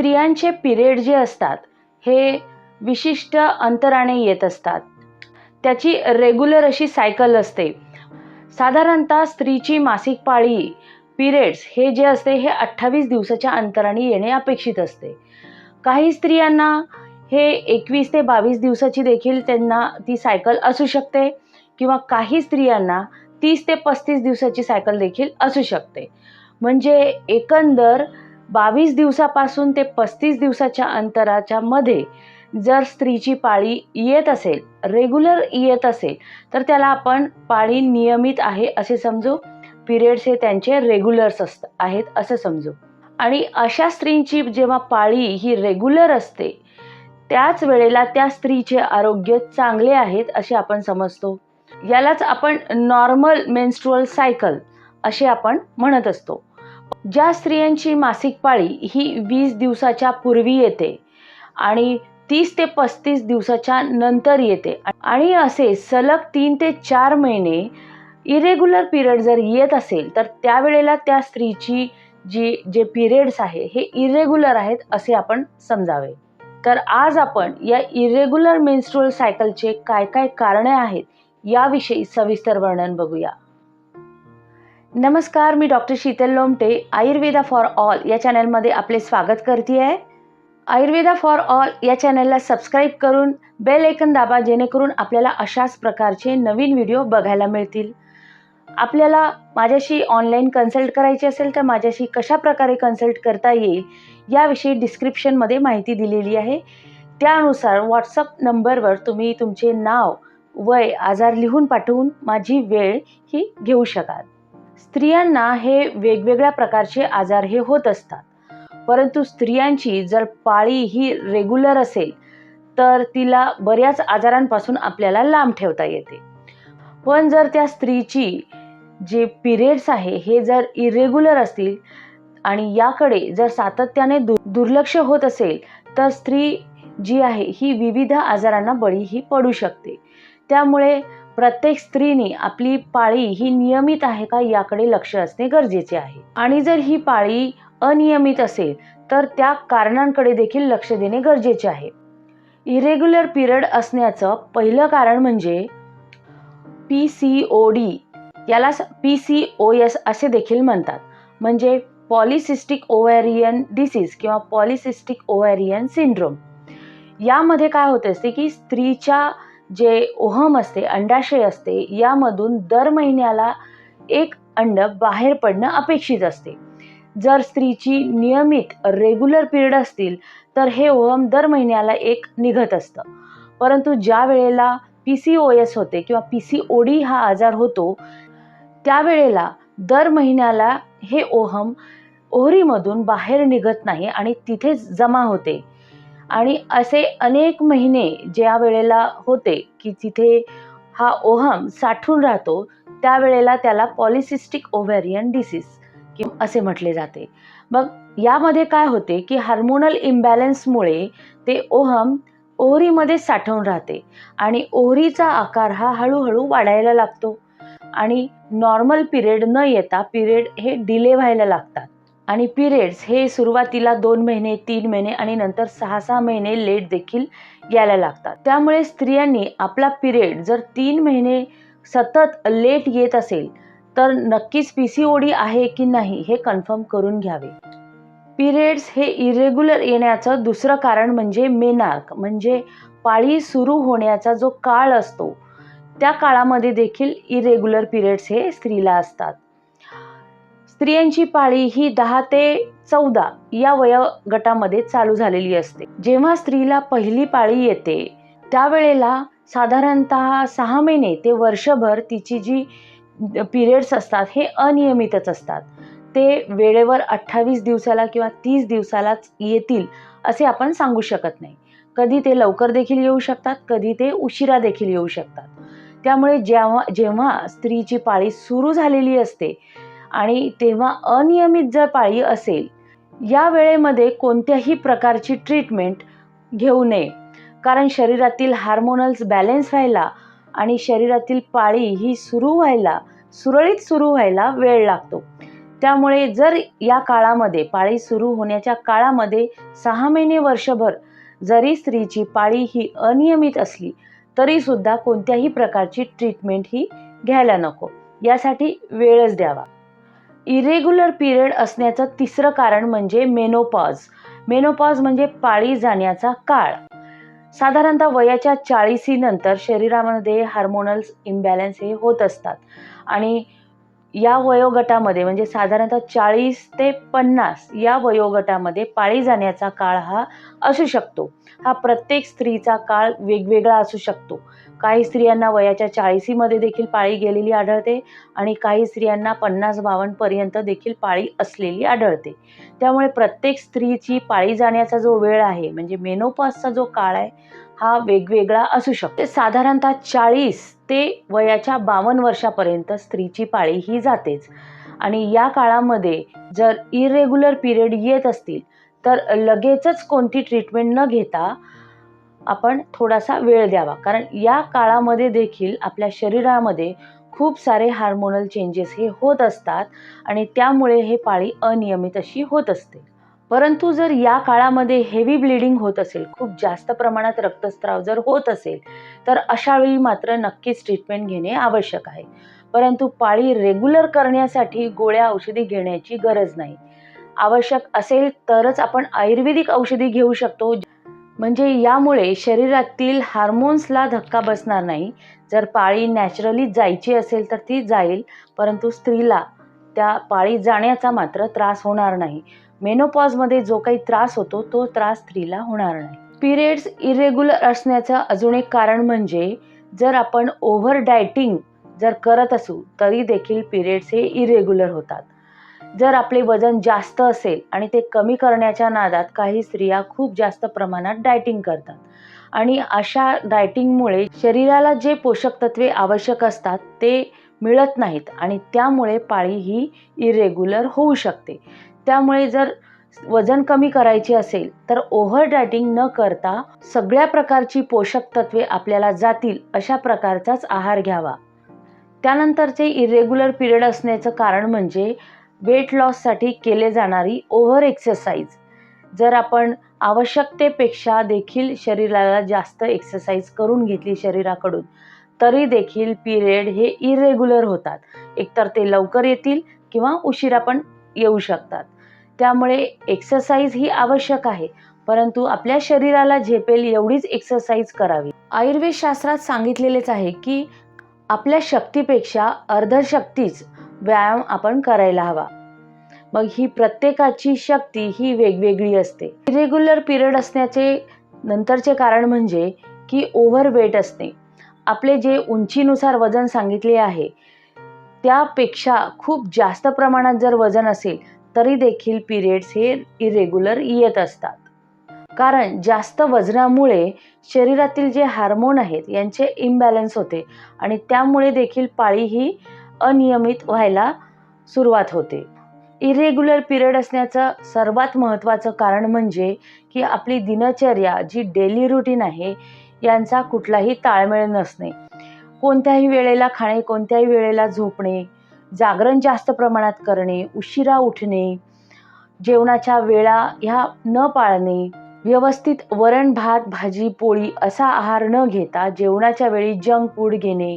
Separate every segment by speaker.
Speaker 1: स्त्रियांचे पिरियड जे असतात हे विशिष्ट अंतराने येत असतात. त्याची रेग्युलर अशी सायकल असते. साधारणतः स्त्रीची मासिक पाळी पिरियड्स हे जे असते हे अठ्ठावीस दिवसाच्या अंतराने येणे अपेक्षित असते. काही स्त्रियांना हे एकवीस ते बावीस दिवसाची देखील त्यांना ती सायकल असू शकते किंवा काही स्त्रियांना तीस ते पस्तीस दिवसाची सायकल देखील असू शकते. म्हणजे एकंदर बावीस दिवसापासून ते पस्तीस दिवसाच्या अंतराच्या मध्ये जर स्त्रीची पाळी येत असेल रेग्युलर येत असेल तर त्याला आपण पाळी नियमित आहे असे समजू. पिरियड्स हे त्यांचे रेग्युलर्स असत आहेत असं समजू. आणि अशा स्त्रींची जेव्हा पाळी ही रेग्युलर असते त्याच वेळेला त्या स्त्रीचे आरोग्य चांगले आहेत असे आपण समजतो. यालाच आपण नॉर्मल मेन्स्ट्रुअल सायकल असे आपण म्हणत असतो. ज्या स्त्रियांची मासिक पाळी ही वीस दिवसाच्या पूर्वी येते आणि तीस ते पस्तीस दिवसाच्या नंतर येते. आणि असे सलग तीन ते चार महिने इरेग्युलर पिरियड जर येत असेल तर त्यावेळेला त्या स्त्रीची जी जे पिरियड्स आहे हे इरेग्युलर आहेत असे आपण समजावे. तर आज आपण या इरेग्युलर मेन्स्ट्रुअल सायकलचे काय काय कारणे आहेत याविषयी सविस्तर वर्णन बघूया. नमस्कार मी doctor Sheetal Lomte Ayurveda for all या चॅनलमध्ये आपले स्वागत करते आहे आयुर्वेदा फॉर ऑल या चॅनलला सबस्क्राईब करून बेल ऐकन दाबा जेणेकरून आपल्याला अशाच प्रकारचे नवीन व्हिडिओ बघायला मिळतील. आपल्याला माझ्याशी ऑनलाईन कन्सल्ट करायची असेल तर माझ्याशी कशा प्रकारे कन्सल्ट करता येईल याविषयी डिस्क्रिप्शनमध्ये माहिती दिलेली आहे. त्यानुसार व्हॉट्सअप नंबरवर तुम्ही तुमचे नाव वय आजार लिहून पाठवून माझी वेळ ही घेऊ शकाल. स्त्रियांना हे वेगवेगळ्या प्रकारचे आजार हे होत असतात. परंतु स्त्रियांची जर पाळी ही रेग्युलर असेल तर तिला बऱ्याच आजारांपासून आपल्याला लांब ठेवता येते. पण जर त्या स्त्रीची जे पिरियड्स आहे हे जर इरेग्युलर असतील आणि याकडे जर सातत्याने दु दुर्लक्ष होत असेल तर स्त्री जी आहे ही विविध आजारांना बळी ही पडू शकते. त्यामुळे प्रत्येक स्त्रीने आपली पाळी ही नियमित आहे का याकडे लक्ष असणे गरजेचे आहे. आणि जर ही पाळी अनियमित असेल तर त्या कारणांकडे देखील लक्ष देणे गरजेचे आहे. इरेग्युलर पिरियड असण्याचं पहिलं कारण म्हणजे पी सी ओ डी. याला पी सी ओ एस असे देखील म्हणतात. म्हणजे पॉलिसिस्टिक ओव्हॅरियन डिसीज किंवा पॉलिसिस्टिक ओव्हॅरियन सिंड्रोम. यामध्ये काय होत असते की स्त्रीच्या जे ओहम असते अंडाशय असते यामधून दर महिन्याला एक अंड बाहेर पडणं अपेक्षित असते. जर स्त्रीची नियमित रेग्युलर पिरियड असतील तर हे ओहम दर महिन्याला एक निघत असतं. परंतु ज्या वेळेला पी सी ओ एस होते किंवा पी सी ओ डी हा आजार होतो त्यावेळेला दर महिन्याला हे ओहम ओहरीमधून बाहेर निघत नाही आणि तिथेच जमा होते. आणि असे अनेक महिने ज्या वेळेला होते की तिथे हा ओहम साठून राहतो त्यावेळेला त्याला पॉलिसिस्टिक ओव्हॅरियन डिसीज कि असे म्हटले जाते. मग यामध्ये काय होते की हार्मोनल इम्बॅलन्समुळे ते ओहम ओहरीमध्ये साठवून राहते आणि ओहरीचा आकार हा हळूहळू वाढायला लागतो. आणि नॉर्मल पिरियड न येता पिरियड हे डिले व्हायला लागतात. आणि पिरियड्स हे सुरुवातीला दोन महिने तीन महिने आणि नंतर सहा सहा महिने लेट देखील यायला लागतात. त्यामुळे स्त्रियांनी आपला पिरियड जर तीन महिने सतत लेट येत असेल तर नक्कीच पी सी ओ डी आहे की नाही हे कन्फर्म करून घ्यावे. पिरियड्स हे इरेग्युलर येण्याचं दुसरं कारण म्हणजे मेनार्क म्हणजे पाळी सुरू होण्याचा जो काळ असतो त्या काळामध्ये देखील इरेग्युलर पिरियड्स हे स्त्रीला असतात. स्त्रियांची पाळी ही दहा ते चौदा या वयोगटामध्ये चालू झालेली असते. जेव्हा स्त्रीला पहिली पाळी येते त्यावेळेला साधारणत सहा महिने ते वर्षभर तिची जी पिरियड्स असतात हे अनियमितच असतात. ते वेळेवर अठ्ठावीस दिवसाला किंवा तीस दिवसालाच येतील असे आपण सांगू शकत नाही. कधी ते लवकर देखील येऊ शकतात कधी ते उशिरा देखील येऊ शकतात. त्यामुळे जेव्हा जेव्हा स्त्रीची पाळी सुरू झालेली असते आणि तेव्हा अनियमित जर पाळी असेल या वेळेमध्ये कोणत्याही प्रकारची ट्रीटमेंट घेऊ नये. कारण शरीरातील हार्मोनल्स बॅलेन्स व्हायला आणि शरीरातील पाळी ही सुरू व्हायला सुरळीत सुरू व्हायला वेळ लागतो. त्यामुळे जर या काळामध्ये पाळी सुरू होण्याच्या काळामध्ये सहा महिने वर्षभर जरी स्त्रीची पाळी ही अनियमित असली तरीसुद्धा कोणत्याही प्रकारची ट्रीटमेंट ही घ्यायला नको. यासाठी वेळच द्यावा. इरेग्युलर पिरियड असण्याचं तिसरं कारण म्हणजे मेनोपॉज. मेनोपॉज म्हणजे पाळी जाण्याचा काळ. साधारणतः वयाच्या चाळीसीनंतर शरीरामध्ये हार्मोनल्स इम्बॅलन्स हे होत असतात. आणि या वयोगटामध्ये म्हणजे साधारणतः चाळीस ते पन्नास या वयोगटामध्ये पाळी जाण्याचा काळ हा असू शकतो. हा प्रत्येक स्त्रीचा काळ वेगवेगळा असू शकतो. काही स्त्रियांना वयाच्या चाळीसीमध्ये देखील पाळी गेलेली आढळते आणि काही स्त्रियांना पन्नास बावन्नपर्यंत देखील पाळी असलेली आढळते. त्यामुळे प्रत्येक स्त्रीची पाळी जाण्याचा जो वेळ आहे म्हणजे मेनोपासचा जो काळ आहे हा वेगवेगळा असू शकतो. साधारणतः चाळीस ते वयाच्या बावन्न वर्षापर्यंत स्त्रीची पाळी ही जातेच. आणि या काळामध्ये जर इरेग्युलर पिरियड येत असतील तर लगेचच कोणती ट्रीटमेंट न घेता आपण थोडासा वेळ द्यावा. कारण या काळामध्ये देखील आपल्या शरीरामध्ये खूप सारे हार्मोनल चेंजेस हे होत असतात आणि त्यामुळे हे पाळी अनियमित अशी होत असते. परंतु जर या काळामध्ये हेवी ब्लिडिंग होत असेल खूप जास्त प्रमाणात रक्तस्राव जर होत असेल तर अशावेळी मात्र नक्कीच ट्रीटमेंट घेणे आवश्यक आहे. परंतु पाळी रेग्युलर करण्यासाठी गोळ्या औषधी घेण्याची गरज नाही. आवश्यक असेल तरच आपण आयुर्वेदिक औषधी घेऊ शकतो. म्हणजे यामुळे शरीरातील हार्मोन्सला धक्का बसणार नाही. जर पाळी नॅचरली जायची असेल तर ती जाईल परंतु स्त्रीला त्या पाळी जाण्याचा मात्र त्रास होणार नाही. मेनोपॉजमध्ये जो काही त्रास होतो तो त्रास स्त्रीला होणार नाही. पिरियड्स इरेग्युलर असण्याचं अजून एक कारण म्हणजे जर आपण ओव्हर डायटिंग जर करत असू तरी देखील पिरियड्स हे इरेग्युलर होतात. जर आपले वजन जास्त असेल आणि ते कमी करण्याच्या नादात काही स्त्रिया खूप जास्त प्रमाणात डायटिंग करतात. आणि अशा डायटिंगमुळे शरीराला जे पोषक तत्वे आवश्यक असतात ते मिळत नाहीत आणि त्यामुळे पाळी ही इरेग्युलर होऊ शकते. त्यामुळे जर वजन कमी करायचे असेल तर ओव्हर डायटिंग न करता सगळ्या प्रकारची पोषक तत्वे आपल्याला जातील अशा प्रकारचाच आहार घ्यावा. त्यानंतरचे इरेग्युलर पिरियड असण्याचं कारण म्हणजे वेट लॉससाठी केले जाणारी ओव्हर एक्सरसाइज जर आपण आवश्यकतेपेक्षा देखील शरीराला जास्त एक्सरसाइज करून घेतली शरीराकडून तरी देखील पिरियड हे इरेग्युलर होतात. एकतर ते लवकर येतील किंवा उशिरा पण येऊ शकतात. त्यामुळे एक्सरसाइज ही आवश्यक आहे. परंतु आपल्या शरीराला झेपेल एवढीच एक्सरसाइज करावी. आयुर्वेद शास्त्रात सांगितलेलेच आहे की आपल्या शक्तीपेक्षा अर्धशक्तीच व्यायाम आपण करायला हवा. मग ही प्रत्येकाची शक्ती ही वेगवेगळी असते. इरेग्युलर पिरियड असण्याचे नंतरचे कारण म्हणजे की ओव्हरवेट असणे. आपले जे उंचीनुसार वजन सांगितले आहे त्यापेक्षा खूप जास्त प्रमाणात जर वजन असेल तरी देखील पिरियड्स हे इरेग्युलर येत असतात. कारण जास्त वजनामुळे शरीरातील जे हार्मोन आहेत यांचे इम्बॅलन्स होते आणि त्यामुळे देखील पाळी ही अनियमित व्हायला सुरुवात होते. इरेग्युलर पिरियड असण्याचं सर्वात महत्त्वाचं कारण म्हणजे की आपली दिनचर्या जी डेली रुटीन आहे यांचा कुठलाही ताळमेळ नसणे. कोणत्याही वेळेला खाणे कोणत्याही वेळेला झोपणे जागरण जास्त प्रमाणात करणे उशिरा उठणे जेवणाच्या वेळा ह्या न पाळणे व्यवस्थित वरण भात भाजी पोळी असा आहार न घेता जेवणाच्या वेळी जंक फूड घेणे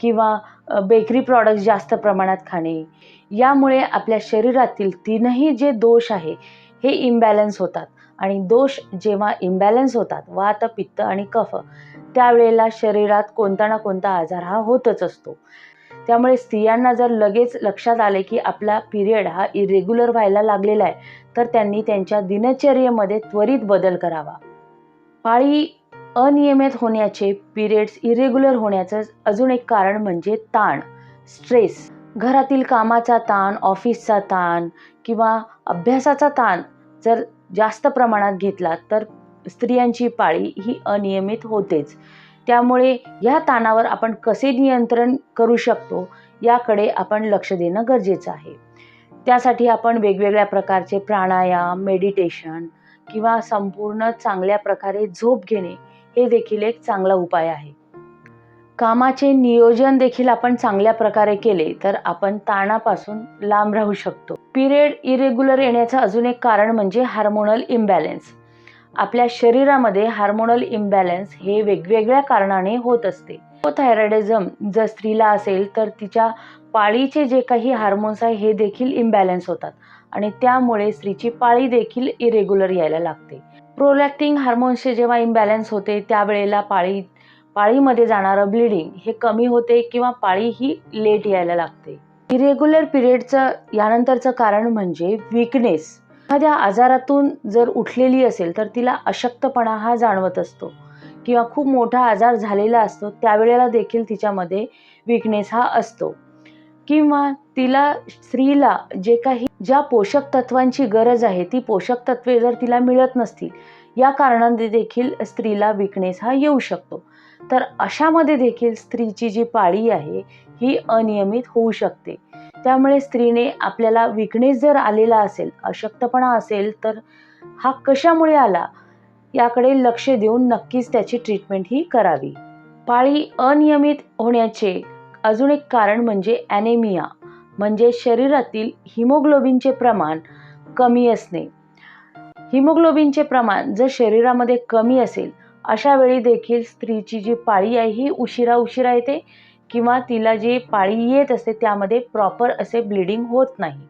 Speaker 1: किंवा बेकरी प्रॉडक्ट्स जास्त प्रमाणात खाणे. यामुळे आपल्या शरीरातील तीनही जे दोष आहे हे इम्बॅलन्स होतात. आणि दोष जेव्हा इम्बॅलन्स होतात वात पित्त आणि कफ त्यावेळेला शरीरात कोणता ना कोणता आजार हा होतच असतो. त्यामुळे स्त्रियांना जर लगेच लक्षात आले की आपला पिरियड हा इरेग्युलर व्हायला लागलेला आहे तर त्यांनी त्यांच्या दिनचर्येमध्ये त्वरित बदल करावा. पाळी अनियमित होण्याचे पिरियड्स इरेग्युलर होण्याचं अजून एक कारण म्हणजे ताण स्ट्रेस घरातील कामाचा ताण ऑफिसचा ताण किंवा अभ्यासाचा ताण जर जास्त प्रमाणात घेतला तर स्त्रियांची पाळी ही अनियमित होतेच. त्यामुळे या ताणावर आपण कसे नियंत्रण करू शकतो याकडे आपण लक्ष देणं गरजेचं आहे. त्यासाठी आपण वेगवेगळ्या प्रकारचे प्राणायाम मेडिटेशन किंवा संपूर्ण चांगल्या प्रकारे झोप घेणे हे देखील एक चांगला उपाय आहे. कामाचे नियोजन देखील आपण चांगल्या प्रकारे केले तर आपण ताणापासून लांब राहू शकतो. पिरियड इरेग्युलर येण्याचं अजून एक कारण म्हणजे हार्मोनल इम्बॅलन्स. आपल्या शरीरामध्ये हार्मोनल इम्बॅलन्स हे वेगवेगळ्या कारणाने होत असते. थायरॉइडिझम जर स्त्रीला असेल तर तिच्या पाळीचे जे काही हार्मोन्स आहे हे देखील इम्बॅलन्स होतात आणि त्यामुळे स्त्रीची पाळी देखील इरेग्युलर यायला लागते. प्रोलॅक्टिंग हार्मोन्सचे जेव्हा इम्बॅलन्स होते त्यावेळेला पाळी पाळीमध्ये जाणारं ब्लिडिंग हे कमी होते किंवा पाळी ही लेट यायला लागते. इरेग्युलर पिरियडचं यानंतरचं कारण म्हणजे विकनेस एखाद्या आजारातून जर उठलेली असेल तर तिला अशक्तपणा हा जाणवत असतो किंवा खूप मोठा आजार झालेला असतो त्यावेळेला देखील तिच्यामध्ये विकनेस हा असतो. किंवा तिला स्त्रीला जे काही ज्या पोषक तत्वांची गरज आहे ती पोषक तत्वे जर तिला मिळत नसतील या कारणाने देखील स्त्रीला विकनेस हा येऊ शकतो. तर अशामध्ये देखील स्त्रीची जी पाळी आहे ही अनियमित होऊ शकते. त्यामुळे स्त्रीने आपल्याला विकनेस जर आलेला असेल अशक्तपणा असेल तर हा कशामुळे आला? याकडे लक्ष देऊन नक्कीच त्याची ट्रीटमेंट ही करावी. पाळी अनियमित होण्याचे अजून एक कारण म्हणजे ॲनेमिया म्हणजे शरीरातील हिमोग्लोबिनचे प्रमाण कमी असणे. हिमोग्लोबिनचे प्रमाण जर शरीरामध्ये कमी असेल अशा वेळी देखील स्त्रीची जी पाळी आहे ही उशिरा उशिरा येते किंवा तिला जी पाळी येत असते त्यामध्ये प्रॉपर असे ब्लिडिंग होत नाही.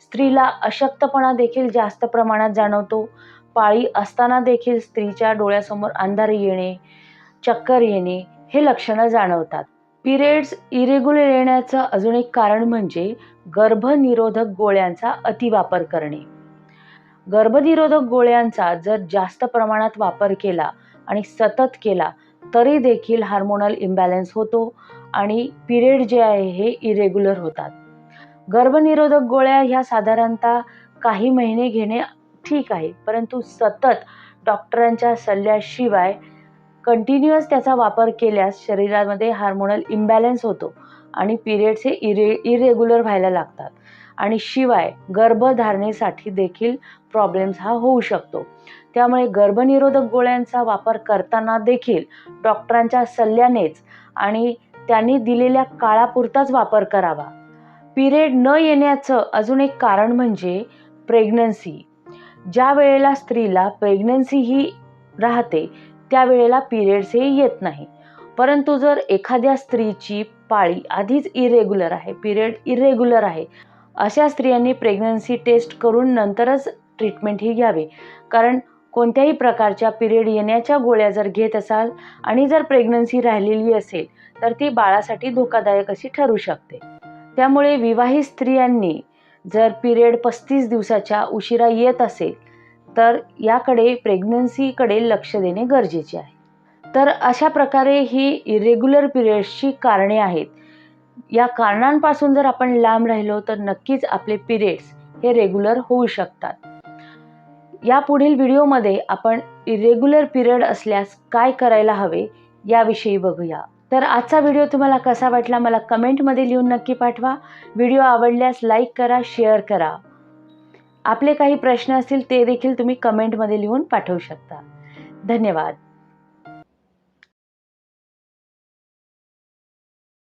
Speaker 1: स्त्रीला अशक्तपणा देखील जास्त प्रमाणात जाणवतो. पाळी असताना देखील स्त्रीच्या डोळ्यासमोर अंधार येणे चक्कर येणे हे लक्षणं जाणवतात. पिरियड्स इरेग्युलर येण्याचं अजून एक कारण म्हणजे गर्भनिरोधक गोळ्यांचा अतिवापर करणे. गर्भनिरोधक गोळ्यांचा जर जास्त प्रमाणात वापर केला आणि सतत केला तरी देखील हार्मोनल इम्बॅलन्स होतो आणि पिरियड जे आहे हे इरेग्युलर होतात. गर्भनिरोधक गोळ्या ह्या साधारणतः काही महिने घेणे ठीक आहे परंतु सतत डॉक्टरांच्या सल्ल्याशिवाय कंटिन्युअस त्याचा वापर केल्यास शरीरामध्ये हार्मोनल इम्बॅलन्स होतो आणि पिरियड्स हे इरे इरेग्युलर व्हायला लागतात. आणि शिवाय गर्भधारणेसाठी देखील प्रॉब्लेम्स हा होऊ शकतो. त्यामुळे गर्भनिरोधक गोळ्यांचा वापर करताना देखील डॉक्टरांच्या सल्ल्यानेच आणि त्यांनी दिलेल्या काळापुरताच वापर करावा. पिरियड न येण्याचं अजून एक कारण म्हणजे प्रेग्नन्सी. ज्या वेळेला स्त्रीला प्रेग्नन्सी ही राहते त्यावेळेला पिरियड्स हे येत नाही. परंतु जर एखाद्या स्त्रीची पाळी आधीच इरेग्युलर आहे पिरियड इरेग्युलर आहे अशा स्त्रियांनी प्रेग्नन्सी टेस्ट करून नंतरच ट्रीटमेंट ही घ्यावे. कारण कोणत्याही प्रकारच्या पिरियड येण्याच्या गोळ्या जर घेत असाल आणि जर प्रेग्नन्सी राहिलेली असेल तर ती बाळासाठी धोकादायक अशी ठरू शकते. त्यामुळे विवाहित स्त्रियांनी जर पिरियड पस्तीस दिवसाच्या उशिरा येत असेल तर याकडे प्रेग्नन्सीकडे लक्ष देणे गरजेचे आहे. तर अशा प्रकारे ही इरेग्युलर पिरियड्सची कारणे आहेत. या कारणांपासून जर आपण लांब राहिलो तर नक्कीच आपले पिरियड्स हे रेग्युलर होऊ शकतात. या पुढील व्हिडिओमध्ये आपण इरेग्युलर पिरियड असल्यास काय करायला हवे याविषयी बघूया. तर आजचा व्हिडिओ तुम्हाला कसा वाटला मला कमेंटमध्ये लिहून नक्की पाठवा. व्हिडिओ आवडल्यास लाईक करा शेअर करा. आपले काही प्रश्न असतील ते देखील तुम्ही कमेंटमध्ये लिहून पाठवू शकता. धन्यवाद.